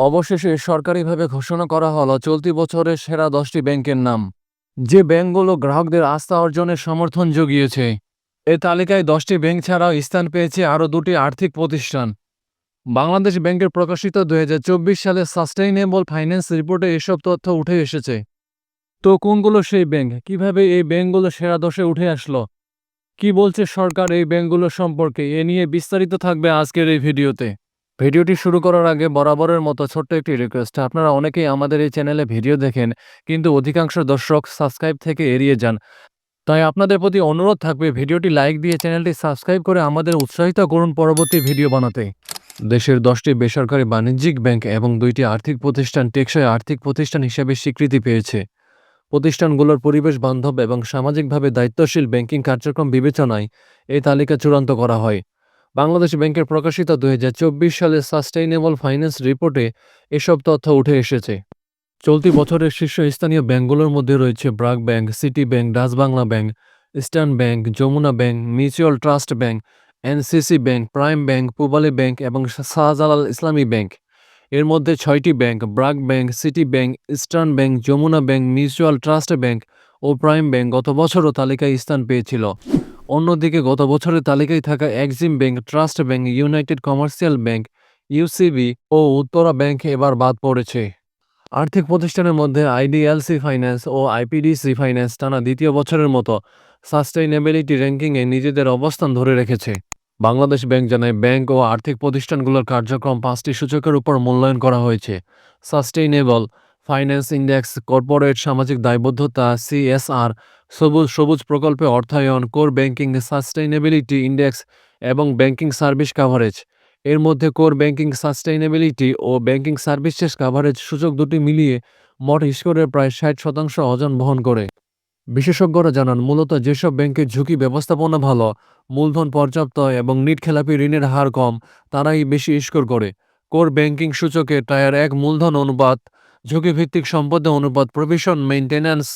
অবশেষে সরকারিভাবে ঘোষণা করা হলো, চলতি বছরের সেরা দশটি ব্যাংকের নাম। যে ব্যাংকগুলো গ্রাহকদের আস্থা অর্জনের সমর্থন জুগিয়েছে, এ তালিকায় দশটি ব্যাংক ছাড়াও স্থান পেয়েছে আরও দুটি আর্থিক প্রতিষ্ঠান। বাংলাদেশ ব্যাংকের প্রকাশিত দু হাজার চব্বিশ সালে সাস্টেইনেবল ফাইন্যান্স রিপোর্টে এসব তথ্য উঠে এসেছে। তো কোনগুলো সেই ব্যাংক? কীভাবে এই ব্যাংকগুলো সেরা দশে উঠে আসলো? কি বলছে সরকার এই ব্যাংকগুলো সম্পর্কে? এ নিয়ে বিস্তারিত থাকবে আজকের এই ভিডিওতে। ভিডিওটি শুরু করার আগে বরাবরের মতো ছোট্ট একটি রিকোয়েস্ট আপনারা অনেকেই আমাদের এই চ্যানেলে ভিডিও দেখেন, কিন্তু অধিকাংশ দর্শক সাবস্ক্রাইব থেকে এড়িয়ে যান। তাই আপনাদের প্রতি অনুরোধ থাকবে ভিডিওটি লাইক দিয়ে চ্যানেলটি সাবস্ক্রাইব করে আমাদের উৎসাহিত করুন পরবর্তী ভিডিও বানাতে। দেশের দশটি বেসরকারি বাণিজ্যিক ব্যাংক এবং দুইটি আর্থিক প্রতিষ্ঠান টেকসই আর্থিক প্রতিষ্ঠান হিসেবে স্বীকৃতি পেয়েছে। প্রতিষ্ঠানগুলোর পরিবেশ বান্ধব এবং সামাজিকভাবে দায়িত্বশীল ব্যাংকিং কার্যক্রম বিবেচনায় এই তালিকা চূড়ান্ত করা হয়। বাংলাদেশ ব্যাংকের প্রকাশিত দুই সালের সাস্টেইনেবল ফাইন্যান্স রিপোর্টে এসব তথ্য উঠে এসেছে। চলতি বছরের শীর্ষস্থানীয় ব্যাংকগুলোর মধ্যে রয়েছে BRAC Bank, City Bank, Dutch Bangla Bank, Eastern Bank, Jamuna Bank, Mutual Trust Bank, NCC Bank, Prime Bank, Pubali Bank এবং শাহজালাল ইসলামী ব্যাংক। এর মধ্যে ছয়টি bank, BRAC Bank, City Bank, Eastern Bank, Jamuna Bank, Mutual Trust Bank ও prime bank গত বছরও তালিকায় স্থান পেয়েছিল। অন্যদিকে গত বছরের তালিকায় থাকা EXIM bank, trust bank, united commercial bank, UCB ও উত্তরা ব্যাংক এবার বাদ পড়েছে। আর্থিক প্রতিষ্ঠানের মধ্যে আইডিএলসি ফাইন্যান্স ও আইপিডিসি ফাইন্যান্স টানা দ্বিতীয় বছরের মতো সাস্টেইনেবিলিটি র্যাঙ্কিংয়ে নিজেদের অবস্থান ধরে রেখেছে। বাংলাদেশ ব্যাংক জানায়, ব্যাংক ও আর্থিক প্রতিষ্ঠানগুলোর কার্যক্রম পাঁচটি সূচকের উপর মূল্যায়ন করা হয়েছে। সাস্টেইনেবল ফাইন্যান্স ইন্ডেক্স কর্পোরেট সামাজিক দায়বদ্ধতা সিএসআর সবুজ সবুজ প্রকল্পে অর্থায়ন কোর ব্যাংকিং সাস্টেইনেবিলিটি ইন্ডেক্স এবং ব্যাংকিং সার্ভিস কাভারেজ এর মধ্যে কোর ব্যাংকিং সাস্টেইনেবিলিটি ও ব্যাংকিং সার্ভিসেস কাভারেজ সূচক দুটি মিলিয়ে মোট স্কোরের প্রায় ষাট শতাংশ অজন বহন করে। বিশেষজ্ঞরা জানান, মূলত যেসব ব্যাংকের ঝুঁকি ব্যবস্থাপনা ভালো, মূলধন পর্যাপ্ত এবং নিট খেলাপি ঋণের হার কম, তারাই বেশি স্কোর করে। কোর ব্যাংকিং সূচকে টায়ার এক মূলধন অনুপাত ঝুঁকিভিত্তিক সম্পদের অনুপাত প্রভিশন মেইনটেন্যান্স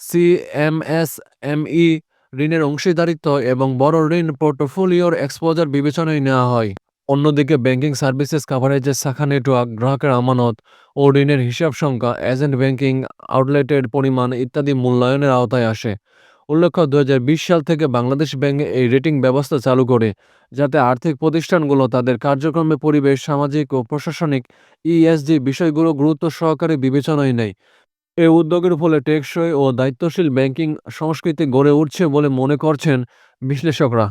সিএমএসএমই ঋণের অংশীদারিত্ব এবং বড় ঋণ পোর্টফোলিওর এক্সপোজার বিবেচনায় নেওয়া হয়। অন্যদিকে ব্যাংকিং সার্ভিসেস কাভারেজের শাখা নেটওয়ার্ক, গ্রাহকের আমানত ও ঋণের হিসাব সংখ্যা, এজেন্ট ব্যাংকিং আউটলেটের পরিমাণ ইত্যাদি মূল্যায়নের আওতায় আসে। উল্লেখ্য দু হাজার বিশ সাল থেকে বাংলাদেশ ব্যাংক এই রেটিং ব্যবস্থা চালু করে, যাতে আর্থিক প্রতিষ্ঠানগুলো তাদের কার্যক্রমে পরিবেশ, সামাজিক ও প্রশাসনিক ইএসজি বিষয়গুলো গুরুত্ব সহকারে বিবেচনায় নেয়। এই উদ্যোগের ফলে টেকসই ও দায়িত্বশীল ব্যাংকিং সংস্কৃতি গড়ে উঠছে বলে মনে করছেন বিশ্লেষকরা।